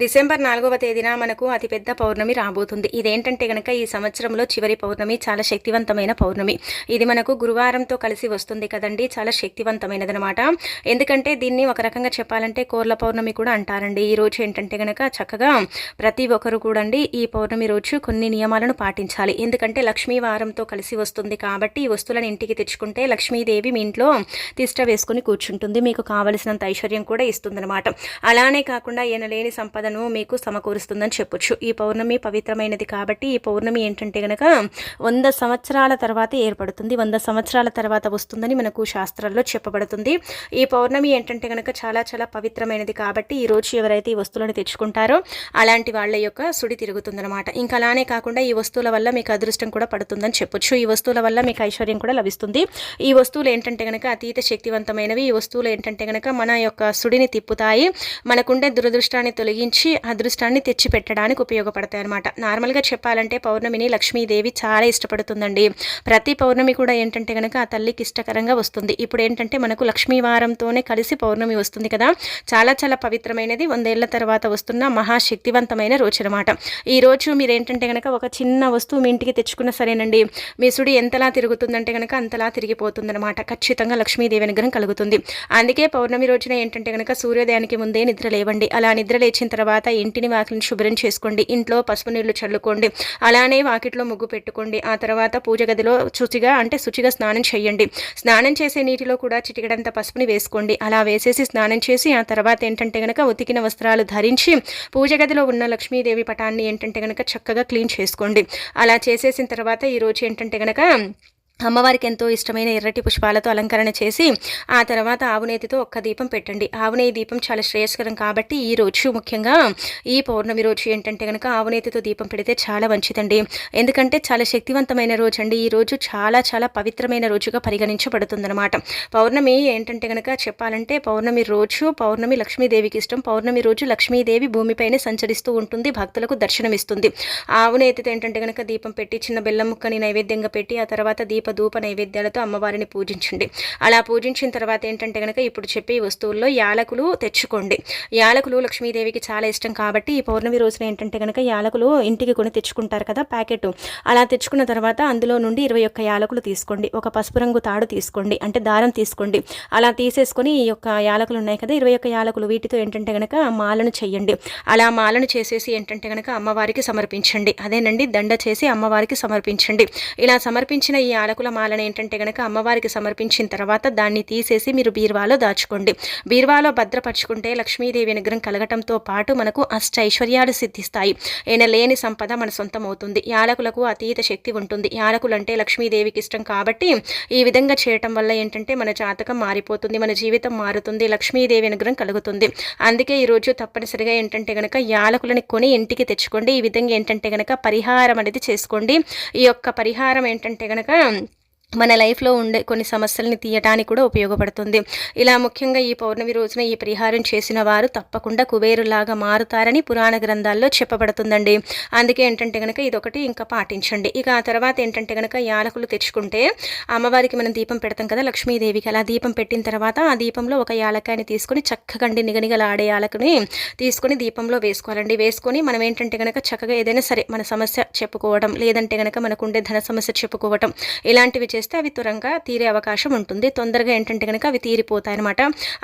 December నాలుగవ తేదీన మనకు అతిపెద్ద పౌర్ణమి రాబోతుంది. ఇదేంటంటే గనక ఈ సంవత్సరంలో చివరి పౌర్ణమి చాలా శక్తివంతమైన పౌర్ణమి. ఇది మనకు గురువారంతో కలిసి వస్తుంది కదండి చాలా శక్తివంతమైనదనమాట. ఎందుకంటే దీన్ని ఒక రకంగా చెప్పాలంటే కోర్ల పౌర్ణమి కూడా అంటారండి. ఈ రోజు ఏంటంటే గనక చక్కగా ప్రతి ఒక్కరు కూడా ఈ పౌర్ణమి రోజు కొన్ని నియమాలను పాటించాలి. ఎందుకంటే లక్ష్మీ వారంతో కలిసి వస్తుంది కాబట్టి ఈ వస్తువులను ఇంటికి తెచ్చుకుంటే లక్ష్మీదేవి మీ ఇంట్లో తిష్ట వేసుకుని కూర్చుంటుంది. మీకు కావలసినంత ఐశ్వర్యం కూడా ఇస్తుందనమాట. అలానే కాకుండా ఈయన లేని సంపద సంపదను మీకు సమకూరుస్తుందని చెప్పొచ్చు. ఈ పౌర్ణమి పవిత్రమైనది కాబట్టి ఈ పౌర్ణమి ఏంటంటే గనక వంద సంవత్సరాల తర్వాత ఏర్పడుతుంది. వంద సంవత్సరాల తర్వాత వస్తుందని మనకు శాస్త్రాల్లో చెప్పబడుతుంది. ఈ పౌర్ణమి ఏంటంటే గనక చాలా చాలా పవిత్రమైనది కాబట్టి ఈ రోజు ఎవరైతే ఈ వస్తువులను తెచ్చుకుంటారో అలాంటి వాళ్ళ యొక్క సుడి తిరుగుతుందనమాట ఇంకా అలానే కాకుండా ఈ వస్తువుల వల్ల మీకు అదృష్టం కూడా పడుతుందని చెప్పొచ్చు. ఈ వస్తువుల వల్ల మీకు ఐశ్వర్యం కూడా లభిస్తుంది. ఈ వస్తువులు ఏంటంటే గనక అతీత శక్తివంతమైనవి. ఈ వస్తువులు ఏంటంటే గనక మన యొక్క సుడిని తిప్పుతాయి. మనకుండే దురదృష్టాన్ని తొలగించి నుంచి అదృష్టాన్ని తెచ్చిపెట్టడానికి ఉపయోగపడతాయి అనమాట నార్మల్గా చెప్పాలంటే పౌర్ణమిని లక్ష్మీదేవి చాలా ఇష్టపడుతుందండి. ప్రతి పౌర్ణమి కూడా ఏంటంటే కనుక ఆ తల్లికి ఇష్టకరంగా వస్తుంది. ఇప్పుడు ఏంటంటే మనకు లక్ష్మీవారంతోనే కలిసి పౌర్ణమి వస్తుంది కదా. చాలా చాలా పవిత్రమైనది. వందేళ్ళ తర్వాత వస్తున్న మహాశక్తివంతమైన రోజు అనమాట ఈ రోజు మీరు ఏంటంటే కనుక ఒక చిన్న వస్తువు మీ ఇంటికి తెచ్చుకున్న సరేనండి. మీ సుడి ఎంతలా తిరుగుతుందంటే కనుక అంతలా తిరిగిపోతుందన్నమాట ఖచ్చితంగా లక్ష్మీదేవి అనుగ్రహం కలుగుతుంది. అందుకే పౌర్ణమి రోజున ఏంటంటే కనుక సూర్యోదయానికి ముందే నిద్ర లేవండి. అలా నిద్ర లేచిన తర్వాత తర్వాత ఇంటిని వాకిలిని శుభ్రం చేసుకోండి. ఇంట్లో పసుపు నీళ్ళు చల్లుకోండి. అలానే వాకిట్లో ముగ్గు పెట్టుకోండి. ఆ తర్వాత పూజ గదిలో శుచిగా అంటే శుచిగా స్నానం చేయండి. స్నానం చేసే నీటిలో కూడా చిటికడంత పసుపుని వేసుకోండి. అలా వేసేసి స్నానం చేసి ఆ తర్వాత ఏంటంటే కనుక ఉతికిన వస్త్రాలు ధరించి పూజ గదిలో ఉన్న లక్ష్మీదేవి పటాన్ని ఏంటంటే కనుక చక్కగా క్లీన్ చేసుకోండి. అలా చేసేసిన తర్వాత ఈరోజు ఏంటంటే కనుక అమ్మవారికి ఎంతో ఇష్టమైన ఎర్రటి పుష్పాలతో అలంకరణ చేసి ఆ తర్వాత ఆవునేతితో ఒక్క దీపం పెట్టండి. ఆవునేయి దీపం చాలా శ్రేయస్కరం కాబట్టి ఈ రోజు ముఖ్యంగా ఈ పౌర్ణమి రోజు ఏంటంటే కనుక ఆవునేతితో దీపం పెడితే చాలా మంచిదండి. ఎందుకంటే చాలా శక్తివంతమైన రోజు అండి ఈ రోజు చాలా చాలా పవిత్రమైన రోజుగా పరిగణించబడుతుందన్నమాట. పౌర్ణమి ఏంటంటే కనుక చెప్పాలంటే పౌర్ణమి రోజు పౌర్ణమి లక్ష్మీదేవికి ఇష్టం. పౌర్ణమి రోజు లక్ష్మీదేవి భూమిపైనే సంచరిస్తూ ఉంటుంది. భక్తులకు దర్శనమిస్తుంది. ఆవునేతితో ఏంటంటే కనుక దీపం పెట్టి చిన్న బెల్లం ముక్కని నైవేద్యంగా పెట్టి ఆ తర్వాత దీపం దీప ధూప నైవేద్యాలతో అమ్మవారిని పూజించండి. అలా పూజించిన తర్వాత ఏంటంటే కనుక ఇప్పుడు చెప్పే వస్తువుల్లో యాలకులు తెచ్చుకోండి. యాలకులు లక్ష్మీదేవికి చాలా ఇష్టం కాబట్టి ఈ పౌర్ణమి రోజున ఏంటంటే కనుక యాలకులు ఇంటికి కొని తెచ్చుకుంటారు కదా ప్యాకెట్. అలా తెచ్చుకున్న తర్వాత అందులో నుండి ఇరవై ఒక్క యాలకులు తీసుకోండి. ఒక పసుపు రంగు తాడు తీసుకోండి. అంటే దారం తీసుకోండి. అలా తీసేసుకొని ఈ యొక్క యాలకులు ఉన్నాయి కదా ఇరవై ఒక్క యాలకులు వీటితో ఏంటంటే కనుక మాలను చేయండి. అలా మాలను చేసేసి ఏంటంటే కనుక అమ్మవారికి సమర్పించండి. అదేనండి దండ చేసి అమ్మవారికి సమర్పించండి. ఇలా సమర్పించిన ఈ యాలకులు యాలకుల మాలను ఏంటంటే కనుక అమ్మవారికి సమర్పించిన తర్వాత దాన్ని తీసేసి మీరు బీర్వాలో దాచుకోండి. బీర్వాలో భద్రపరుచుకుంటే లక్ష్మీదేవి అనుగ్రహం కలగటంతో పాటు మనకు అష్ట ఐశ్వర్యాలు సిద్ధిస్తాయి. ఈయన లేని సంపద మన సొంతం అవుతుంది యాలకులకు అతీత శక్తి ఉంటుంది. యాలకులు అంటే లక్ష్మీదేవికి ఇష్టం కాబట్టి ఈ విధంగా చేయటం వల్ల ఏంటంటే మన జాతకం మారిపోతుంది మన జీవితం మారుతుంది లక్ష్మీదేవి అనుగ్రహం కలుగుతుంది. అందుకే ఈరోజు తప్పనిసరిగా ఏంటంటే కనుక యాలకులని కొని ఇంటికి తెచ్చుకోండి. ఈ విధంగా ఏంటంటే కనుక పరిహారం అనేది చేసుకోండి. ఈ యొక్క పరిహారం ఏంటంటే కనుక మన లైఫ్లో ఉండే కొన్ని సమస్యల్ని తీయటానికి కూడా ఉపయోగపడుతుంది. ఇలా ముఖ్యంగా ఈ పౌర్ణమి రోజున ఈ పరిహారం చేసిన వారు తప్పకుండా కుబేరులాగా మారుతారని పురాణ గ్రంథాల్లో చెప్పబడుతుందండి. అందుకే ఏంటంటే కనుక ఇదొకటి ఇంకా పాటించండి. ఇక ఆ తర్వాత ఏంటంటే కనుక యాలకులు తెచ్చుకుంటే అమ్మవారికి మనం దీపం పెడతాం కదా లక్ష్మీదేవికి. అలా దీపం పెట్టిన తర్వాత ఆ దీపంలో ఒక యాలకాయని తీసుకొని చక్కగండి నిగనిగలాడే యాలకుని తీసుకొని దీపంలో వేసుకోవాలండి. వేసుకొని మనం ఏంటంటే కనుక చక్కగా ఏదైనా సరే మన సమస్య చెప్పుకోవడం లేదంటే కనుక మనకుండే ధన సమస్య చెప్పుకోవటం ఇలాంటివి చేస్తే అవి త్వరగా తీరే అవకాశం ఉంటుంది. తొందరగా ఏంటంటే కనుక అవి తీరిపోతాయి అనమాట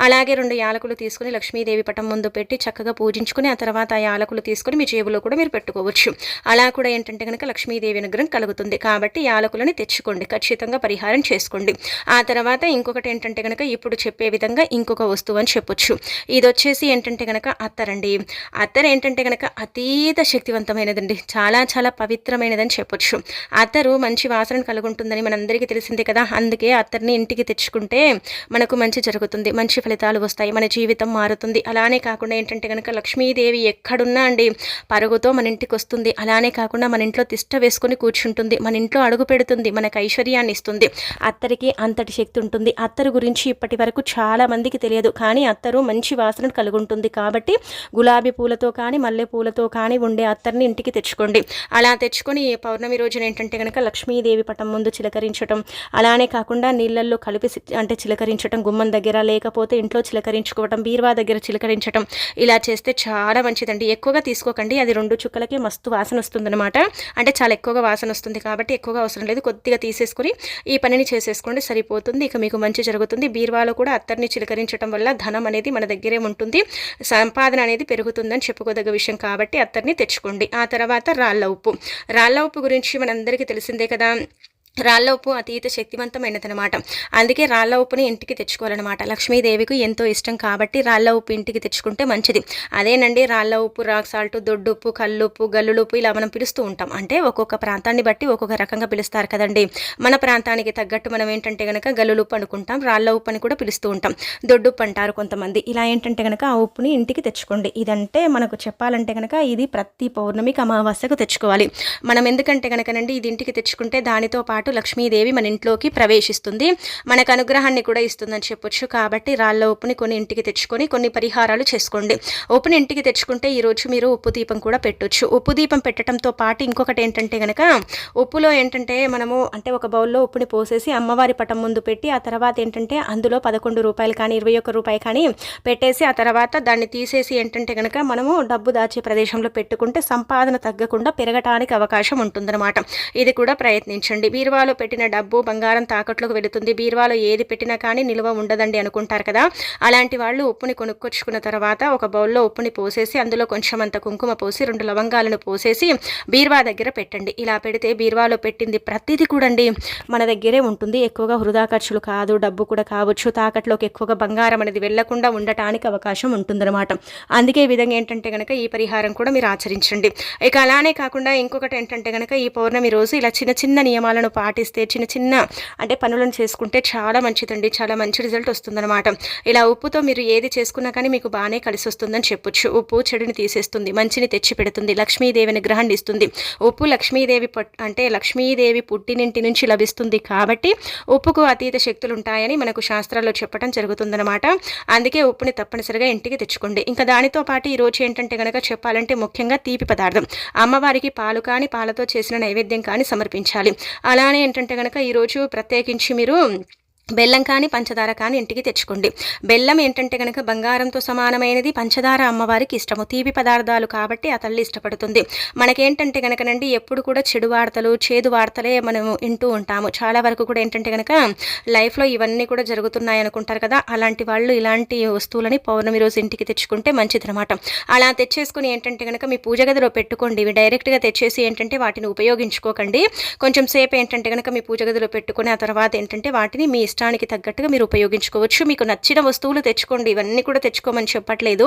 అలాగే రెండు యాలకులు తీసుకుని లక్ష్మీదేవి పటం ముందు పెట్టి చక్కగా పూజించుకుని ఆ తర్వాత ఆ యాలకులు తీసుకుని మీ జేబులో కూడా మీరు పెట్టుకోవచ్చు. అలా కూడా ఏంటంటే కనుక లక్ష్మీదేవి అనుగ్రహం కలుగుతుంది. కాబట్టి యాలకులని తెచ్చుకోండి. ఖచ్చితంగా పరిహారం చేసుకోండి. ఆ తర్వాత ఇంకొకటి ఏంటంటే కనుక ఇప్పుడు చెప్పే విధంగా ఇంకొక వస్తువు అని చెప్పొచ్చు. ఇది వచ్చేసి ఏంటంటే కనుక అత్తరండి అత్తర్ ఏంటంటే కనుక అతీత శక్తివంతమైనదండి. చాలా చాలా పవిత్రమైనదని చెప్పొచ్చు. అత్తరు మంచి వాసన కలుగుంటుందని మనందరికీ అందరికీ తెలిసిందే కదా? అందుకే అత్తర్ని ఇంటికి తెచ్చుకుంటే మనకు మంచి జరుగుతుంది మంచి ఫలితాలు వస్తాయి మన జీవితం మారుతుంది. అలానే కాకుండా ఏంటంటే కనుక లక్ష్మీదేవి ఎక్కడున్నా అండి పరుగుతో మన ఇంటికి వస్తుంది. అలానే కాకుండా మన ఇంట్లో తిష్ట వేసుకొని కూర్చుంటుంది మన ఇంట్లో అడుగు పెడుతుంది మనకు ఐశ్వర్యాన్ని ఇస్తుంది. అత్తరికి అంతటి శక్తి ఉంటుంది. అత్తరు గురించి ఇప్పటి వరకు చాలా మందికి తెలియదు. కానీ అత్తరు మంచి వాసన కలుగుంటుంది కాబట్టి గులాబీ పూలతో కానీ మల్లె పూలతో కానీ ఉండే అత్తర్ని ఇంటికి తెచ్చుకోండి. అలా తెచ్చుకొని పౌర్ణమి రోజున ఏంటంటే కనుక లక్ష్మీదేవి పటం ముందు చిలకరించడం చిలకరించటం అలానే కాకుండా నీళ్ళల్లో కలిపి అంటే చిలకరించటం గుమ్మం దగ్గర లేకపోతే ఇంట్లో చిలకరించుకోవటం బీరువా దగ్గర చిలకరించటం ఇలా చేస్తే చాలా మంచిదండి. ఎక్కువగా తీసుకోకండి. అది రెండు చుక్కలకి మస్తు వాసన వస్తుందన్నమాట. అంటే చాలా ఎక్కువగా వాసన వస్తుంది కాబట్టి ఎక్కువగా అవసరం లేదు. కొద్దిగా తీసేసుకుని ఈ పనిని చేసేసుకోండి. సరిపోతుంది. ఇక మీకు మంచి జరుగుతుంది. బీరువాలో కూడా అత్తర్ని చిలకరించడం వల్ల ధనం అనేది మన దగ్గరే ఉంటుంది. సంపాదన అనేది పెరుగుతుందని చెప్పుకోదగ్గ విషయం కాబట్టి అత్తర్ని తెచ్చుకోండి. ఆ తర్వాత రాళ్ళ ఉప్పు. రాళ్ళ ఉప్పు గురించి మనందరికీ తెలిసిందే కదా. రాళ్ళ ఉప్పు అతీత శక్తివంతమైనదనమాట అందుకే రాళ్ళ ఉప్పుని ఇంటికి తెచ్చుకోవాలన్నమాట. లక్ష్మీదేవికి ఎంతో ఇష్టం కాబట్టి రాళ్ళ ఉప్పు ఇంటికి తెచ్చుకుంటే మంచిది. అదేనండి రాళ్ళ ఉప్పు రాక్ సాల్ట్ దొడ్డుప్పు కల్లుప్పు గల్లులుప్పు ఇలా మనం పిలుస్తూ ఉంటాం. అంటే ఒక్కొక్క ప్రాంతాన్ని బట్టి ఒక్కొక్క రకంగా పిలుస్తారు కదండి. మన ప్రాంతానికి తగ్గట్టు మనం ఏంటంటే కనుక గల్లులుప్పు అనుకుంటాం రాళ్ళ ఉప్పు అని కూడా పిలుస్తూ ఉంటాం. దొడ్డుప్పు అంటారు కొంతమంది. ఇలా ఏంటంటే కనుక ఆ ఉప్పుని ఇంటికి తెచ్చుకోండి. ఇదంటే మనకు చెప్పాలంటే కనుక ఇది ప్రతి పౌర్ణమికి అమావాస్యకు తెచ్చుకోవాలి. మనం ఎందుకంటే కనుకనండి ఇది ఇంటికి తెచ్చుకుంటే దానితో పాటు లక్ష్మీదేవి మన ఇంట్లోకి ప్రవేశిస్తుంది. మనకు అనుగ్రహాన్ని కూడా ఇస్తుందని చెప్పొచ్చు. కాబట్టి రాళ్ళ ఉప్పుని కొన్ని ఇంటికి తెచ్చుకొని కొన్ని పరిహారాలు చేసుకోండి. ఉప్పుని ఇంటికి తెచ్చుకుంటే ఈరోజు మీరు ఉప్పు దీపం కూడా పెట్టొచ్చు. ఉప్పు దీపం పెట్టడంతో పాటు ఇంకొకటి ఏంటంటే కనుక ఉప్పులో ఏంటంటే మనము అంటే ఒక బౌల్లో ఉప్పుని పోసేసి అమ్మవారి పటం ముందు పెట్టి ఆ తర్వాత ఏంటంటే అందులో పదకొండు రూపాయలు కానీ ఇరవై ఒక్క రూపాయి కానీ పెట్టేసి ఆ తర్వాత దాన్ని తీసేసి ఏంటంటే కనుక మనము డబ్బు దాచే ప్రదేశంలో పెట్టుకుంటే సంపాదన తగ్గకుండా పెరగటానికి అవకాశం ఉంటుందన్నమాట. ఇది కూడా ప్రయత్నించండి. బీరువాలో పెట్టిన డబ్బు బంగారం తాకట్లోకి వెళుతుంది. బీరువాలో ఏది పెట్టినా కానీ నిల్వ ఉండదండి అనుకుంటారు కదా. అలాంటి వాళ్ళు ఉప్పుని కొనుక్కొచ్చుకున్న తర్వాత ఒక బౌల్లో ఉప్పుని పోసేసి అందులో కొంచెం అంత కుంకుమ పోసి రెండు లవంగాలను పోసేసి బీరువా దగ్గర పెట్టండి. ఇలా పెడితే బీరువాలో పెట్టింది ప్రతిదీ కూడండి మన దగ్గరే ఉంటుంది. ఎక్కువగా వృధా ఖర్చులు కాదు డబ్బు కూడా కావచ్చు. తాకట్లోకి ఎక్కువగా బంగారం అనేది వెళ్ళకుండా ఉండటానికి అవకాశం ఉంటుందన్నమాట. అందుకే ఈ విధంగా ఏంటంటే కనుక ఈ పరిహారం కూడా మీరు ఆచరించండి. ఇక అలానే కాకుండా ఇంకొకటి ఏంటంటే కనుక ఈ పౌర్ణమి రోజు ఇలా చిన్న చిన్న నియమాలను పాటిస్తే చిన్న చిన్న అంటే పనులను చేసుకుంటే చాలా మంచిదండి. చాలా మంచి రిజల్ట్ వస్తుందన్నమాట. ఇలా ఉప్పుతో మీరు ఏది చేసుకున్నా కానీ మీకు బాగానే కలిసి వస్తుందని చెప్పొచ్చు. ఉప్పు చెడుని తీసేస్తుంది మంచిని తెచ్చి పెడుతుంది లక్ష్మీదేవిని గ్రహాన్ని ఇస్తుంది. ఉప్పు లక్ష్మీదేవి అంటే లక్ష్మీదేవి పుట్టినింటి నుంచి లభిస్తుంది కాబట్టి ఉప్పుకు అతీత శక్తులు ఉంటాయని మనకు శాస్త్రాల్లో చెప్పడం జరుగుతుందన్నమాట. అందుకే ఉప్పుని తప్పనిసరిగా ఇంటికి తెచ్చుకోండి. ఇంకా దానితో పాటు ఈరోజు ఏంటంటే కనుక చెప్పాలంటే ముఖ్యంగా తీపి పదార్థం. అమ్మవారికి పాలు కానీ పాలతో చేసిన నైవేద్యం కానీ సమర్పించాలి. అలా అలానే ఏంటంటే గనక ఈరోజు ప్రత్యేకించి మీరు బెల్లం కానీ పంచదార కానీ ఇంటికి తెచ్చుకోండి. బెల్లం ఏంటంటే కనుక బంగారంతో సమానమైనది పంచదార అమ్మవారికి ఇష్టము. తీపి పదార్థాలు కాబట్టి ఆ తల్లి ఇష్టపడుతుంది. మనకేంటంటే కనుకనండి ఎప్పుడు కూడా చెడు వార్తలు చేదు వార్తలే మనం వింటూ ఉంటాము. చాలా వరకు కూడా ఏంటంటే కనుక లైఫ్లో ఇవన్నీ కూడా జరుగుతున్నాయి అనుకుంటారు కదా అలాంటి వాళ్ళు ఇలాంటి వస్తువులని పౌర్ణమి రోజు ఇంటికి తెచ్చుకుంటే మంచిదన్నమాట. అలా తెచ్చేసుకుని ఏంటంటే కనుక మీ పూజ గదిలో పెట్టుకోండి. ఇవి డైరెక్ట్గా తెచ్చేసి ఏంటంటే వాటిని ఉపయోగించుకోకండి. కొంచెం సేపు ఏంటంటే కనుక మీ పూజ గదిలో పెట్టుకుని ఆ తర్వాత ఏంటంటే వాటిని మీ ఇష్టానికి తగ్గట్టుగా మీరు ఉపయోగించుకోవచ్చు. మీకు నచ్చిన వస్తువులు తెచ్చుకోండి. ఇవన్నీ కూడా తెచ్చుకోమని చెప్పట్లేదు.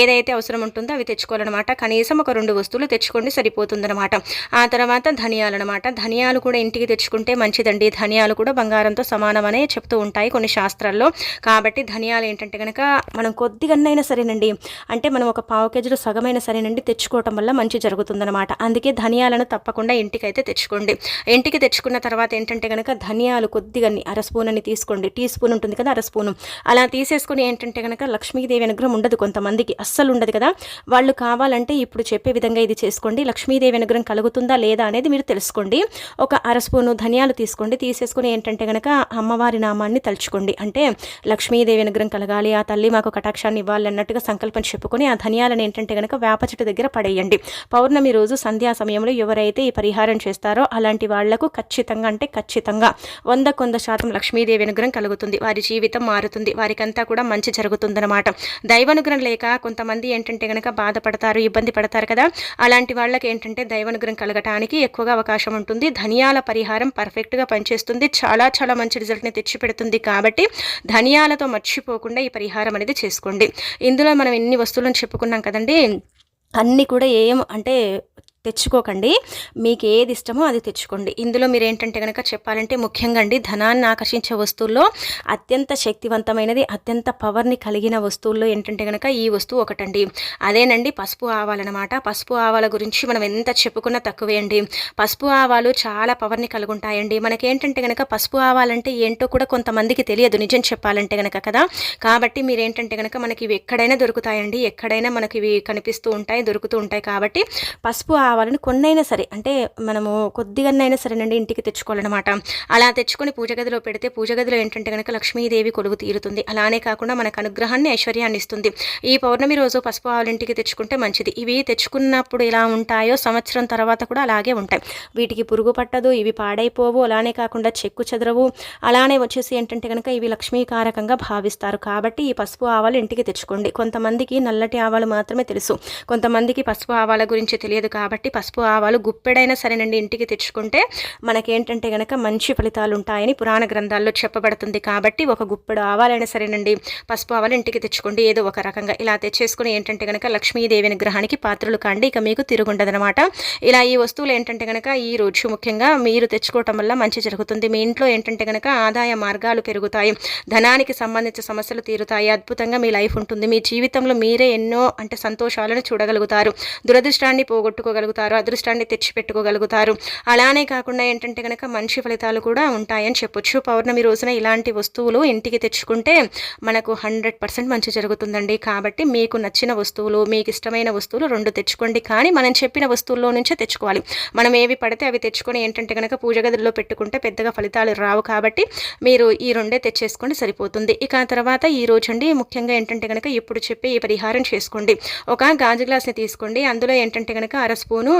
ఏదైతే అవసరం ఉంటుందో అవి తెచ్చుకోవాలన్నమాట. కనీసం ఒక రెండు వస్తువులు తెచ్చుకోండి సరిపోతుందన్నమాట. ఆ తర్వాత ధనియాలు అనమాట ధనియాలు కూడా ఇంటికి తెచ్చుకుంటే మంచిదండి. ధనియాలు కూడా బంగారంతో సమానమనే చెప్తూ ఉంటాయి కొన్ని శాస్త్రాల్లో. కాబట్టి ధనియాలు ఏంటంటే కనుక మనం కొద్దిగన్నైనా సరేనండి. అంటే మనం ఒక పావు కేజీలో సగమైన సరేనండి తెచ్చుకోవటం వల్ల మంచి జరుగుతుందన్నమాట. అందుకే ధనియాలను తప్పకుండా ఇంటికి అయితే తెచ్చుకోండి. ఇంటికి తెచ్చుకున్న తర్వాత ఏంటంటే కనుక ధనియాలు కొద్దిగా అర స్పూన్ అని తీసుకోండి. టీ స్పూన్ ఉంటుంది కదా అర స్పూను. అలా తీసేసుకుని ఏంటంటే కనుక లక్ష్మీదేవి అనుగ్రహం ఉండదు కొంతమందికి అస్సలు ఉండదు కదా. వాళ్ళు కావాలంటే ఇప్పుడు చెప్పే విధంగా ఇది చేసుకోండి. లక్ష్మీదేవి అనుగ్రహం కలుగుతుందా లేదా అనేది మీరు తెలుసుకోండి. ఒక అర స్పూను ధనియాలు తీసుకోండి. తీసేసుకుని ఏంటంటే కనుక అమ్మవారి నామాన్ని తలుచుకోండి. అంటే లక్ష్మీదేవి అనుగ్రహం కలగాలి ఆ తల్లి మాకు కటాక్షాన్ని ఇవ్వాలి అన్నట్టుగా సంకల్పం చెప్పుకొని ఆ ధనియాలను ఏంటంటే కనుక వేప చెట్టు దగ్గర పడేయండి. పౌర్ణమి రోజు సంధ్యా సమయంలో ఎవరైతే ఈ పరిహారం చేస్తారో అలాంటి వాళ్ళకు ఖచ్చితంగా అంటే ఖచ్చితంగా వంద కొంద శాతం లక్ష్మీదేవి అనుగ్రహం కలుగుతుంది. వారి జీవితం మారుతుంది. వారికంతా కూడా మంచి జరుగుతుందన్నమాట. దైవానుగ్రహం లేక కొంతమంది ఏంటంటే కనుక బాధపడతారు ఇబ్బంది పడతారు కదా. అలాంటి వాళ్ళకి ఏంటంటే దైవానుగ్రహం కలగటానికి ఎక్కువగా అవకాశం ఉంటుంది. ధనియాల పరిహారం పర్ఫెక్ట్గా పనిచేస్తుంది. చాలా చాలా మంచి రిజల్ట్ని తెచ్చిపెడుతుంది కాబట్టి ధనియాలతో మర్చిపోకుండా ఈ పరిహారం అనేది చేసుకోండి. ఇందులో మనం ఎన్ని వస్తువులను చెప్పుకున్నాం కదండి? అన్నీ కూడా ఏం అంటే తెచ్చుకోకండి. మీకు ఏది ఇష్టమో అది తెచ్చుకోండి. ఇందులో మీరు ఏంటంటే కనుక చెప్పాలంటే ముఖ్యంగా అండి ధనాన్ని ఆకర్షించే వస్తువుల్లో అత్యంత శక్తివంతమైనది అత్యంత పవర్ని కలిగిన వస్తువుల్లో ఏంటంటే కనుక ఈ వస్తువు ఒకటండి. అదేనండి పసుపు ఆవాలన్నమాట. పసుపు ఆవాల గురించి మనం ఎంత చెప్పుకున్నా తక్కువే అండి. పసుపు ఆవాలు చాలా పవర్ని కలిగి ఉంటాయండి మనకేంటంటే కనుక పసుపు ఆవాలంటే ఏంటో కూడా కొంతమందికి తెలియదు నిజం చెప్పాలంటే కనుక కదా. కాబట్టి మీరేంటంటే కనుక మనకి ఇవి ఎక్కడైనా దొరుకుతాయండి. ఎక్కడైనా మనకి ఇవి కనిపిస్తూ ఉంటాయి దొరుకుతూ ఉంటాయి కాబట్టి పసుపు ఆవాలని కొన్నైనా సరే అంటే మనము కొద్దిగానైనా సరేనండి ఇంటికి తెచ్చుకోవాలన్నమాట. అలా తెచ్చుకొని పూజ గదిలో పెడితే పూజ గదిలో ఏంటంటే కనుక లక్ష్మీదేవి కొలువు తీరుతుంది. అలానే కాకుండా మనకు అనుగ్రహాన్ని ఐశ్వర్యాన్ని ఇస్తుంది. ఈ పౌర్ణమి రోజు పసుపు ఆవులు ఇంటికి తెచ్చుకుంటే మంచిది. ఇవి తెచ్చుకున్నప్పుడు ఎలా ఉంటాయో సంవత్సరం తర్వాత కూడా అలాగే ఉంటాయి. వీటికి పురుగు పట్టదు ఇవి పాడైపోవు అలానే కాకుండా చెక్కు చెదరవు. అలానే వచ్చేసి ఏంటంటే కనుక ఇవి లక్ష్మీకారకంగా భావిస్తారు. కాబట్టి ఈ పసుపు ఆవాలు ఇంటికి తెచ్చుకోండి. కొంతమందికి నల్లటి ఆవాలు మాత్రమే తెలుసు. కొంతమందికి పసుపు ఆవాల గురించి తెలియదు కాబట్టి పసుపు ఆవాలు గుప్పెడైనా సరేనండి ఇంటికి తెచ్చుకుంటే మనకేంటంటే కనుక మంచి ఫలితాలు ఉంటాయని పురాణ గ్రంథాల్లో చెప్పబడుతుంది కాబట్టి ఒక గుప్పెడు ఆవాలైనా సరేనండి పసుపు ఆవాలు ఇంటికి తెచ్చుకోండి. ఏదో ఒక రకంగా ఇలా తెచ్చేసుకుని ఏంటంటే కనుక లక్ష్మీదేవి విగ్రహానికి పాత్రలు కాండి. ఇక మీకు తిరుగుండదనమాట. ఇలా ఈ వస్తువులు ఏంటంటే కనుక ఈ రోజు ముఖ్యంగా మీరు తెచ్చుకోవటం వల్ల మంచి జరుగుతుంది. మీ ఇంట్లో ఏంటంటే కనుక ఆదాయ మార్గాలు పెరుగుతాయి. ధనానికి సంబంధించిన సమస్యలు తీరుతాయి. అద్భుతంగా మీ లైఫ్ ఉంటుంది. మీ జీవితంలో మీరే ఎన్నో అంటే సంతోషాలను చూడగలుగుతారు. దురదృష్టాన్ని పోగొట్టుకోగలుగుతారు. అదృష్టాన్ని తెచ్చిపెట్టుకోగలుగుతారు. అలానే కాకుండా ఏంటంటే కనుక మంచి ఫలితాలు కూడా ఉంటాయని చెప్పొచ్చు. పౌర్ణమి రోజున ఇలాంటి వస్తువులు ఇంటికి తెచ్చుకుంటే మనకు హండ్రెడ్ పర్సెంట్ మంచి జరుగుతుందండి. కాబట్టి మీకు నచ్చిన వస్తువులు మీకు ఇష్టమైన వస్తువులు రెండు తెచ్చుకోండి. కానీ మనం చెప్పిన వస్తువుల్లో నుంచే తెచ్చుకోవాలి. మనం ఏవి పడితే అవి తెచ్చుకొని ఏంటంటే కనుక పూజ గదిలో పెట్టుకుంటే పెద్దగా ఫలితాలు రావు కాబట్టి మీరు ఈ రెండే తెచ్చేసుకోండి సరిపోతుంది. ఇక తర్వాత ఈ రోజు అండి ముఖ్యంగా ఏంటంటే కనుక ఇప్పుడు చెప్పి ఈ పరిహారం చేసుకోండి. ఒక గాజు గ్లాస్ని తీసుకోండి. అందులో ఏంటంటే కనుక అర స్పూన్ কোনো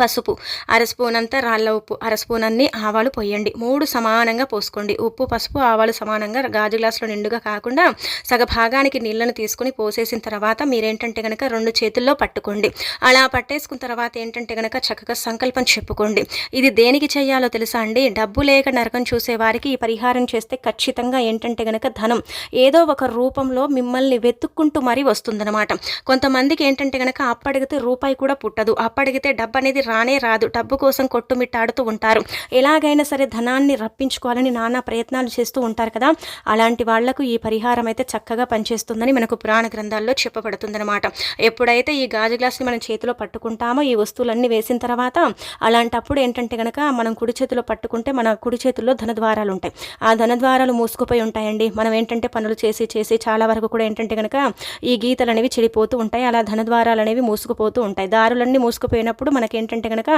పసుపు అర స్పూన్ అంతా రాళ్ళ ఉప్పు అర స్పూన్ అన్ని ఆవాలు పోయండి. మూడు సమానంగా పోసుకోండి. ఉప్పు పసుపు ఆవాలు సమానంగా గాజు గ్లాసులో నిండుగా కాకుండా సగ భాగానికి నీళ్ళను తీసుకుని పోసేసిన తర్వాత మీరేంటంటే కనుక రెండు చేతుల్లో పట్టుకోండి. అలా పట్టేసుకున్న తర్వాత ఏంటంటే కనుక చక్కగా సంకల్పం చెప్పుకోండి. ఇది దేనికి చేయాలో తెలుసా అండి? డబ్బు లేక నరకం చూసే వారికి ఈ పరిహారం చేస్తే ఖచ్చితంగా ఏంటంటే కనుక ధనం. ఏదో ఒక రూపంలో మిమ్మల్ని వెతుక్కుంటూ మరీ వస్తుందన్నమాట. కొంతమందికి ఏంటంటే కనుక అప్పడిగితే రూపాయి కూడా పుట్టదు. అప్పడిగితే డబ్బు అనేది అనేది రానే రాదు. డబ్బు కోసం కొట్టుమిట్టాడుతూ ఉంటారు. ఎలాగైనా సరే ధనాన్ని రప్పించుకోవాలని నానా ప్రయత్నాలు చేస్తూ ఉంటారు కదా. అలాంటి వాళ్ళకు ఈ పరిహారం అయితే చక్కగా పనిచేస్తుందని మనకు పురాణ గ్రంథాల్లో చెప్పబడుతుందన్నమాట. ఎప్పుడైతే ఈ గాజు గ్లాస్ని మనం చేతిలో పట్టుకుంటామో ఈ వస్తువులన్నీ వేసిన తర్వాత అలాంటప్పుడు ఏంటంటే కనుక మనం కుడి చేతిలో పట్టుకుంటే మన కుడి చేతుల్లో ధనద్వారాలు ఉంటాయి. ఆ ధనద్వారాలు మూసుకుపోయి ఉంటాయండి. మనం ఏంటంటే పనులు చేసి చేసి చాలా వరకు కూడా ఏంటంటే కనుక ఈ గీతలు అనేవి చెడిపోతూ ఉంటాయి. అలా ధనద్వారాలు అనేవి మూసుకుపోతూ ఉంటాయి. దారులన్నీ మూసుకుపోయినప్పుడు మనకి ఏంటంటే కనుక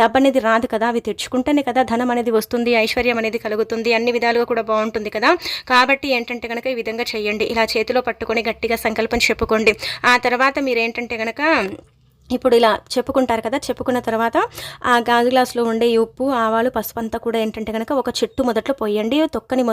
డబ్బు అనేది రాదు కదా అవి తెచ్చుకుంటేనే కదా ధనం అనేది వస్తుంది ఐశ్వర్యం అనేది కలుగుతుంది అన్ని విధాలుగా కూడా బాగుంటుంది కదా. కాబట్టి ఏంటంటే కనుక ఈ విధంగా చేయండి. ఇలా చేతిలో పట్టుకొని గట్టిగా సంకల్పం చెప్పుకోండి. ఆ తర్వాత మీరు ఏంటంటే కనుక ఇప్పుడు ఇలా చెప్పుకుంటారు కదా చెప్పుకున్న తర్వాత ఆ గాజు గ్లాసులో ఉండే ఉప్పు ఆవాలు పసుపు అంతా కూడా ఏంటంటే కనుక ఒక చెట్టు మొదట్లో పోయండి తొక్కని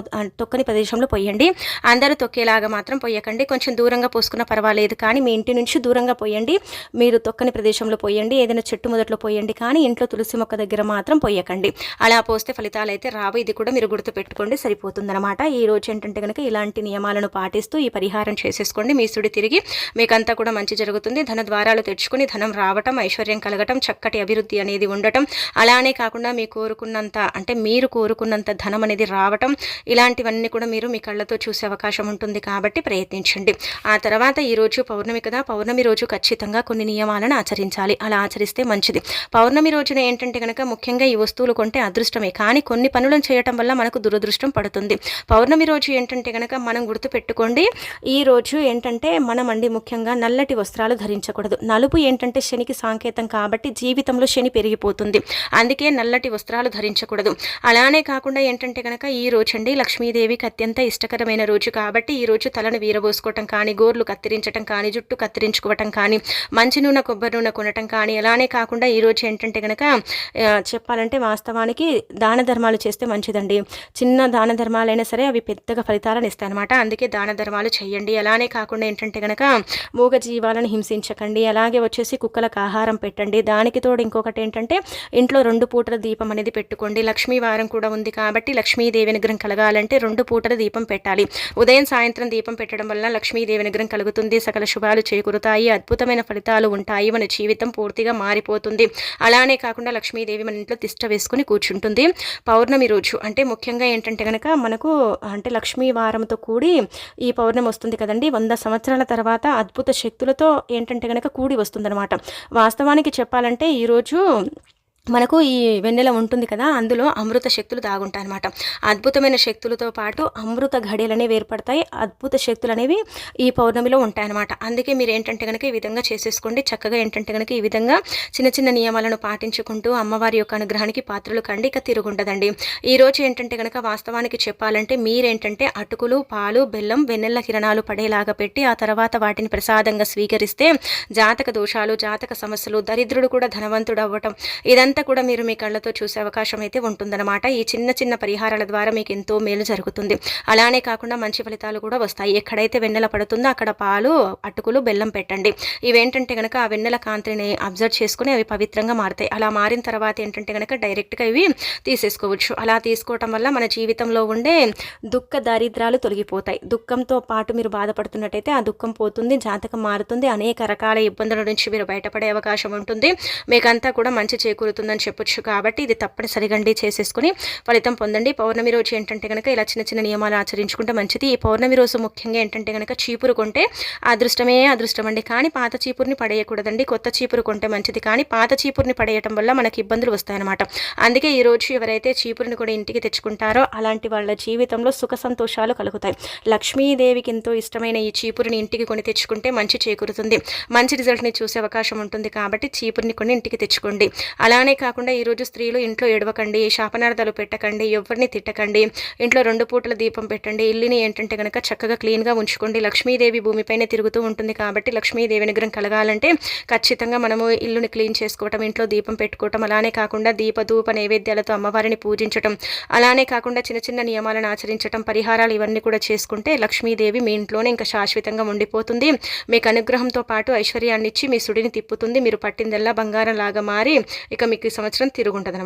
తొక్కని ప్రదేశంలో పోయండి అందరూ తొక్కేలాగా మాత్రం పోయకండి కొంచెం దూరంగా పోసుకున్న పర్వాలేదు కానీ మీ ఇంటి నుంచి దూరంగా పోయండి మీరు తొక్కని ప్రదేశంలో పోయండి ఏదైనా చెట్టు మొదట్లో పోయండి కానీ ఇంట్లో తులసి మొక్క దగ్గర మాత్రం పోయకండి అలా పోస్తే ఫలితాలు అయితే రావు. ఇది కూడా మీరు గుర్తుపెట్టుకోండి సరిపోతుందన్నమాట. ఈ రోజు ఏంటంటే కనుక ఇలాంటి నియమాలను పాటిస్తూ ఈ పరిహారం చేసేసుకోండి. మీ సుడి తిరిగి మీకంతా కూడా మంచి జరుగుతుంది. ధన ద్వారాలు తెచ్చుకుని ధన ధనం రావటం ఐశ్వర్యం కలగటం చక్కటి అభివృద్ధి అనేది ఉండటం. అలానే కాకుండా మీ కోరుకున్నంత అంటే మీరు కోరుకున్నంత ధనం అనేది రావటం. ఇలాంటివన్నీ కూడా మీరు మీ కళ్ళతో చూసే అవకాశం ఉంటుంది కాబట్టి ప్రయత్నించండి. ఆ తర్వాత ఈరోజు పౌర్ణమి కదా పౌర్ణమి రోజు ఖచ్చితంగా కొన్ని నియమాలను ఆచరించాలి. అలా ఆచరిస్తే మంచిది. పౌర్ణమి రోజున ఏంటంటే కనుక ముఖ్యంగా ఈ వస్తువులు కొంటే అదృష్టమే. కానీ కొన్ని పనులను చేయటం వల్ల మనకు దురదృష్టం పడుతుంది. పౌర్ణమి రోజు ఏంటంటే కనుక మనం గుర్తుపెట్టుకోండి ఈ రోజు ఏంటంటే మనం అండి ముఖ్యంగా నల్లటి వస్త్రాలు ధరించకూడదు. నలుపు ఏంటంటే అంటే శనికి సాంకేతం కాబట్టి జీవితంలో శని పెరిగిపోతుంది. అందుకే నల్లటి వస్త్రాలు ధరించకూడదు. అలానే కాకుండా ఏంటంటే కనుక ఈ రోజు అండి లక్ష్మీదేవికి అత్యంత ఇష్టకరమైన రోజు కాబట్టి ఈ రోజు తలను వీరబోసుకోవటం కానీ గోర్లు కత్తిరించటం కానీ జుట్టు కత్తిరించుకోవటం కానీ మంచి నూనె కొబ్బరి నూనె కొనటం కానీ అలానే కాకుండా ఈ రోజు ఏంటంటే కనుక చెప్పాలంటే వాస్తవానికి దాన ధర్మాలు చేస్తే మంచిదండి. చిన్న దాన ధర్మాలైనా సరే అవి పెద్దగా ఫలితాలను ఇస్తాయన్నమాట. అందుకే దాన ధర్మాలు చేయండి. అలానే కాకుండా ఏంటంటే కనుక మూగ జీవాలను హింసించకండి. అలాగే వచ్చేసి కుక్కలకు ఆహారం పెట్టండి. దానికి తోడు ఇంకొకటి ఏంటంటే ఇంట్లో రెండు పూటల దీపం అనేది పెట్టుకోండి. లక్ష్మీ వారం కూడా ఉంది కాబట్టి లక్ష్మీదేవి నిగ్రహం కలగాలంటే రెండు పూటల దీపం పెట్టాలి. ఉదయం సాయంత్రం దీపం పెట్టడం వల్ల లక్ష్మీదేవి నిగ్రహం కలుగుతుంది. సకల శుభాలు చేకూరుతాయి. అద్భుతమైన ఫలితాలు ఉంటాయి. మన జీవితం పూర్తిగా మారిపోతుంది. అలానే కాకుండా లక్ష్మీదేవి మన ఇంట్లో తిష్ట వేసుకుని కూర్చుంటుంది. పౌర్ణమి రోజు అంటే ముఖ్యంగా ఏంటంటే కనుక మనకు అంటే లక్ష్మీ వారంతో కూడి ఈ పౌర్ణమి వస్తుంది కదండి. వంద సంవత్సరాల తర్వాత అద్భుత శక్తులతో ఏంటంటే కనుక కూడి వస్తుందన్నమాట. వాస్తవానికి చెప్పాలంటే ఈరోజు మనకు ఈ వెన్నెల ఉంటుంది కదా అందులో అమృత శక్తులు దాగుంటాయి అనమాట అద్భుతమైన శక్తులతో పాటు అమృత ఘడియలు అనేవి ఏర్పడతాయి. అద్భుత శక్తులు అనేవి ఈ పౌర్ణమిలో ఉంటాయన్నమాట. అందుకే మీరు ఏంటంటే కనుక ఈ విధంగా చేసేసుకోండి. చక్కగా ఏంటంటే కనుక ఈ విధంగా చిన్న చిన్న నియమాలను పాటించుకుంటూ అమ్మవారి యొక్క అనుగ్రహానికి పాత్రలు కండి ఇక తిరుగుండదండి ఈరోజు ఏంటంటే కనుక వాస్తవానికి చెప్పాలంటే మీరేంటంటే అటుకులు పాలు బెల్లం వెన్నెల కిరణాలు పడేలాగా పెట్టి ఆ తర్వాత వాటిని ప్రసాదంగా స్వీకరిస్తే జాతక దోషాలు జాతక సమస్యలు దరిద్రుడు కూడా ధనవంతుడు అవ్వటం ఇదంతా ఇదంతా కూడా మీరు మీ కళ్ళతో చూసే అవకాశం అయితే ఉంటుందన్నమాట. ఈ చిన్న చిన్న పరిహారాల ద్వారా మీకు ఎంతో మేలు జరుగుతుంది. అలానే కాకుండా మంచి ఫలితాలు కూడా వస్తాయి. ఎక్కడైతే వెన్నెల పడుతుందో అక్కడ పాలు అటుకులు బెల్లం పెట్టండి. ఇవేంటంటే కనుక ఆ వెన్నెల కాంతిని అబ్జర్వ్ చేసుకుని అవి పవిత్రంగా మారుతాయి. అలా మారిన తర్వాత ఏంటంటే కనుక డైరెక్ట్గా ఇవి తీసేసుకోవచ్చు. అలా తీసుకోవటం వల్ల మన జీవితంలో ఉండే దుఃఖ దారిద్రాలు తొలగిపోతాయి. దుఃఖంతో పాటు మీరు బాధపడుతున్నట్టయితే ఆ దుఃఖం పోతుంది జాతకం మారుతుంది. అనేక రకాల ఇబ్బందుల నుంచి మీరు బయటపడే అవకాశం ఉంటుంది. మీకంతా కూడా మంచి చేకూరుతుంది. అవుతుందని చెప్పొచ్చు. కాబట్టి ఇది తప్పనిసరిగా చేసేసుకుని ఫలితం పొందండి. పౌర్ణమి రోజు ఏంటంటే కనుక ఇలా చిన్న చిన్న నియమాలు ఆచరించుకుంటే మంచిది. ఈ పౌర్ణమి రోజు ముఖ్యంగా ఏంటంటే కనుక చీపురు కొంటే అదృష్టమే అదృష్టం అండి. కానీ పాత చీపురుని పడేయకూడదండి. కొత్త చీపురు కొంటే మంచిది. కానీ పాత చీపురుని పడేయటం వల్ల మనకి ఇబ్బందులు వస్తాయన్నమాట. అందుకే ఈ రోజు ఎవరైతే చీపురుని కూడా ఇంటికి తెచ్చుకుంటారో అలాంటి వాళ్ళ జీవితంలో సుఖ సంతోషాలు కలుగుతాయి. లక్ష్మీదేవికి ఎంతో ఇష్టమైన ఈ చీపురుని ఇంటికి కొని తెచ్చుకుంటే మంచి చేకూరుతుంది. మంచి రిజల్ట్ని చూసే అవకాశం ఉంటుంది కాబట్టి చీపురుని కొని ఇంటికి తెచ్చుకోండి. అలానే అలానే కాకుండా ఈరోజు స్త్రీలు ఇంట్లో ఎడవకండి శాపనార్థాలు పెట్టకండి ఎవరిని తిట్టకండి ఇంట్లో రెండు పూటల దీపం పెట్టండి ఇల్లుని ఏంటంటే కనుక చక్కగా క్లీన్గా ఉంచుకోండి. లక్ష్మీదేవి భూమిపైనే తిరుగుతూ ఉంటుంది కాబట్టి లక్ష్మీదేవి అనుగ్రహం కలగాలంటే ఖచ్చితంగా మనము ఇల్లుని క్లీన్ చేసుకోవటం ఇంట్లో దీపం పెట్టుకోవటం అలానే కాకుండా దీప ధూప నైవేద్యాలతో అమ్మవారిని పూజించటం అలానే కాకుండా చిన్న చిన్న నియమాలను ఆచరించటం పరిహారాలు ఇవన్నీ కూడా చేసుకుంటే లక్ష్మీదేవి మీ ఇంట్లోనే ఇంకా శాశ్వతంగా ఉండిపోతుంది. మీకు అనుగ్రహంతో పాటు ఐశ్వర్యాన్ని ఇచ్చి మీ సుడిని తిప్పుతుంది. మీరు పట్టిందల్లా బంగారం లాగా మారి ఇక మీకు ఈ సంవత్సరం తిరుగుంటుంది